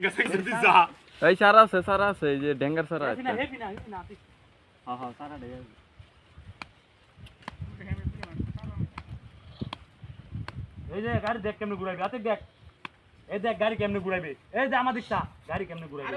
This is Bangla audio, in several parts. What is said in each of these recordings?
গেছে যদি যা এই সারা আছে সারা আছে এই যে ডেঙ্গার সারা আছে। হ্যাঁ হ্যাঁ সারা ডে এই যে গাড়ি দেখ কেমনে ঘুরাইবে আতে দেখ। এই দেখ গাড়ি কেমনে ঘুরাইবে। এই যে আমার দিকটা গাড়ি কেমনে ঘুরাইবে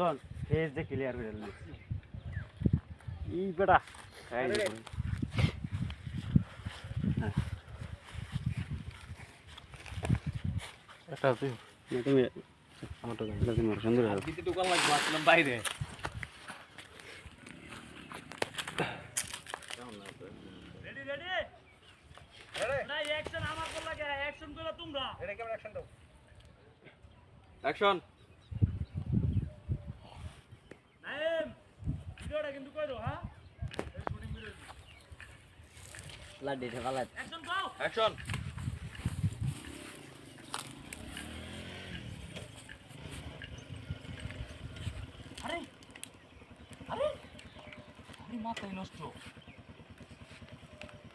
Ulan teyzdek iler verilmez. ই যে এটা তুই তুমি আমারটা তুমি সুন্দর হবে কিছু দোকান লাগবে আসলাম বাইরে। রেডি রেডি না অ্যাকশন আমার কোল লাগে অ্যাকশন করো তোমরা এটা কেমন অ্যাকশন দাও অ্যাকশন নাইম ভিডিওটা কিন্তু কই দাও হ্যাঁ? লাড্ডি ঢালা অ্যাকশন দাও অ্যাকশন আরে আরে আরে মাথায় নষ্ট।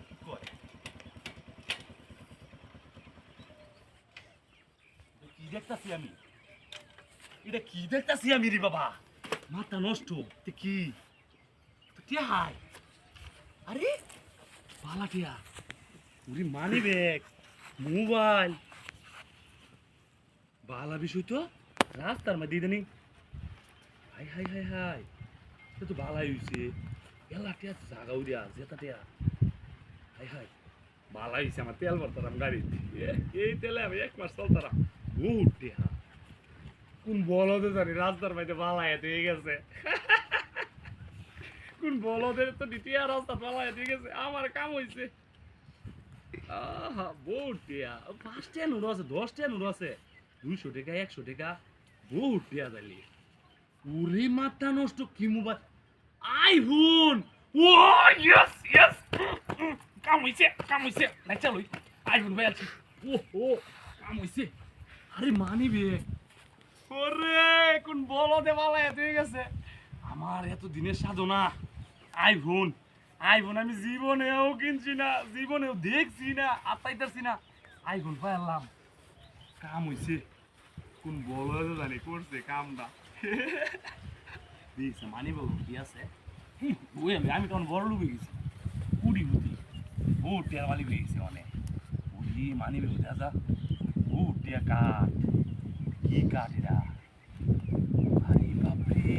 কি করে? এটা কি দেখতাছি আমি? এটা কি দেখতাছি আমি রে বাবা? মাথা নষ্ট কি? হাই। আরে, বালা টিয়া। উরি মানি ব্যাগ, মোবাইল। বালা বিষয় তো, রাস্তার মধ্যে দিদানি হাই হাই হাই হাই। সে তো ভালাই হইছে। এলা টিয়া জাগাও দিয়া যেটা টিয়া। হাই হাই। ভালাই হইছে আমার তেল ভরতাম গাড়ি এই তেলে আমি এক মাস চলতাম বহুত টিয়া। কোন বলদে জানি, রাস্তার মধ্যে ভালাই দিয়ে গেছে। কোন বলদের তো দ্বিতীয় রাস্তা ভালাই দিয়ে গেছে। আমার কাম হইছে। আহা, বহুত টিয়া পাঁচ টিয়া নুরো আছে নুরো আছে। দুইশো টাকা, একশো টাকা ওরে মাথা নষ্ট, কি মোবাইল? আইফোন ও ইয়েস ইয়েস কাম হইছে কাম হইছে। চালু আইফোন ভাই, আছে। ও কাম হইছে। আরে, মানি বে। ওরে, কোন বলো দে বালা এত গেছে। আমার এত দিনের সাধনা। আইফোন আইফোন আমি জীবনেও কিনছি না, জীবনেও দেখছি না আত্মাইতাছি না। আইফোন পাইলাম কাম হইছে। কোন বলো জানি, করছে কামটা। দিয়েছে মানি বাবু কি আছে? ওই আমি আমি তখন বড় লোক গেছি। কুড়ি হুতি ও টিয়ার মালিক হয়ে গেছে অনেক। ওই মানি বাবু দাদা ও টিয়া কাঠ। কি কাঠ এরা আরে বাপরে!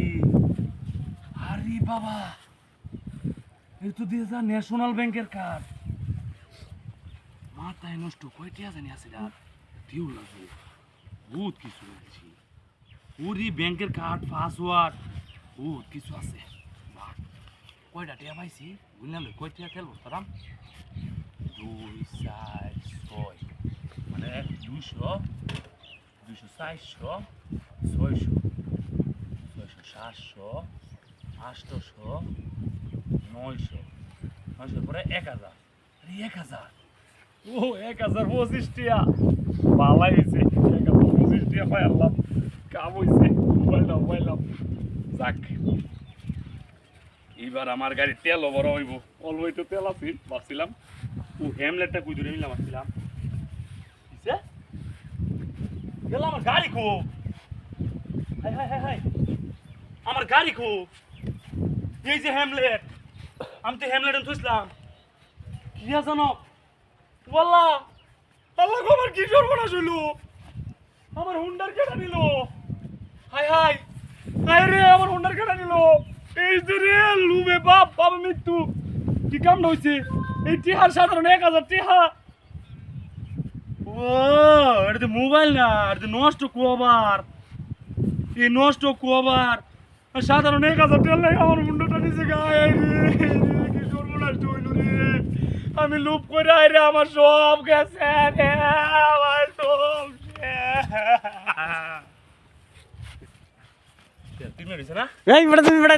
আরে বাবা! এই তো দিয়ে যা ন্যাশনাল ব্যাংকের কার্ড মাথায় নষ্ট কয়টিয়া জানি আছে বহুত কিছু আছে ওরি ব্যাংকের কার্ড পাসওয়ার্ড বহুত কিছু আছে। কয়টা টিয়া পাইছি? বুঝলাম কয় টিয়া খেলব তারাম দুই, চার, ছয় মানে দুশো দুশো চারশো, ছয়শো ছয়শো সাতশো আটশোশো নয়শো। নয়শোর পরে এক হাজার। এক হাজার? ও, এক হাজার পঁচিশ টিয়া। ভালাই হয়েছে এক হাজার পঁচিশ টিয়া পাই আল্লাহ কাম হয়েছে পাইলাম পাইলাম যাক। এইবার আমার গাড়ি তেল বড় হইব। অল্প একটু তেল আছে, ভাবছিলাম। ও হ্যামলেটটা কুই ধরে নিলাম, ভাবছিলাম। কিসে গেল আমার গাড়ি খো হাই হাই হাই হাই। আমার গাড়ি খো এই যে হ্যামলেট আমি তো হ্যামলেট থুসলাম কি জানো বললা আল্লাহ গো, আমার কি সর্বনাশ হইল? আমার হুন্ডার কেটে নিল? হাই হাই আরে আমার হুন্ডার কেটে নিল? এই যে রে লুবে বাপ বাবা মৃত্যু। কি কাম হইছে? এই টিহার সাধারণ এক হাজার টিহা। ও এটা তো মোবাইল না এটা তো নষ্ট কুয়াবার। এই নষ্ট কুয়াবার। সাধারণ এক হাজার টিহা লাগে আমার মুন্ডটা নিচে গায়ে রে কি সর্বনাশ হইল রে আমি লুপ করে আইরে আমার সব গেছে রে আমার সব না? এই বেটা তুমি বেটা